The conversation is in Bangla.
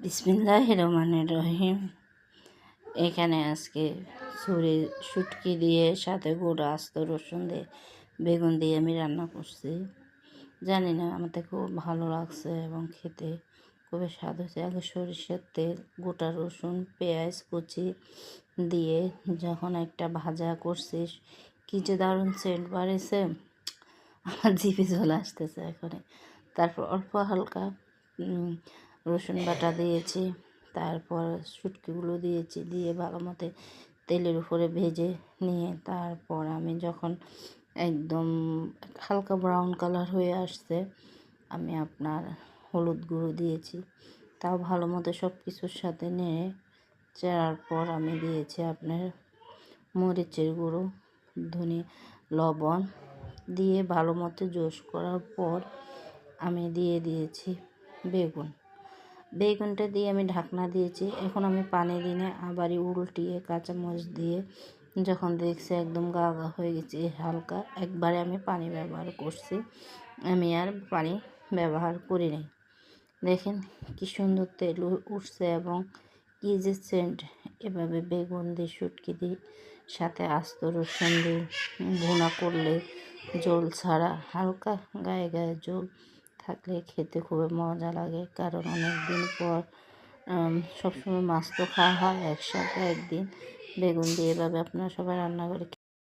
বিসমিল্লাহ রহমানের রহিম এখানে আজকে ছুরি, শুটকি দিয়ে সাথে গোড়া, আস্ত রসুন দিয়ে, বেগুন দিয়ে আমি রান্না করছি। জানি না, আমাদের খুব ভালো লাগছে এবং খেতে খুবই স্বাদ হয়েছে। আগে সরিষার তেল, গোটা রসুন, পেঁয়াজ কুচি দিয়ে যখন একটা ভাজা করছিস কী যে দারুণ সেন্ট বাড়িছে। আমার জিভে চলে আসতেছে এখন তারপর অল্প হালকা রসুন বাটা দিয়েছি, তারপর শুটকিগুলো দিয়েছি, দিয়ে ভালো মতো তেলের উপরে ভেজে নিয়ে তারপর আমি যখন একদম হালকা ব্রাউন কালার হয়ে আসছে, আমি আপনার হলুদ গুঁড়ো দিয়েছি। তাও ভালো মতো সব কিছুর সাথে নিয়ে চেরার পর আমি দিয়েছি আপনার মরিচের গুঁড়ো, ধনে লবণ, দিয়ে ভালো মতো জোশ করার পর আমি দিয়ে দিয়েছি বেগুন। বেগুনটা দিয়ে আমি ঢাকনা দিয়েছি। এখন আমি পানি দিনে আবারই উল্টিয়ে কাঁচামরিচ দিয়ে যখন দেখছি একদম গা গা হয়ে গেছে হালকা একবারে আমি পানি ব্যবহার করছি। আমি আর পানি ব্যবহার করি নাই। দেখেন কি সুন্দর তেল উঠছে এবং কি যে সেন্ট এভাবে বেগুন দিয়ে, শুটকি দিই সাথে আস্ত রসুন দিয়ে ভুনা করলে জল ছাড়া হালকা গায়ে গায়ে জল থাকলে খেতে খুব মজা লাগে। কারণ অনেক দিন পর সবসময় মাছ তো খাওয়া হয় একসাথে একদিন। বেগুন দিয়ে এভাবে আপনারা সবাই রান্না করে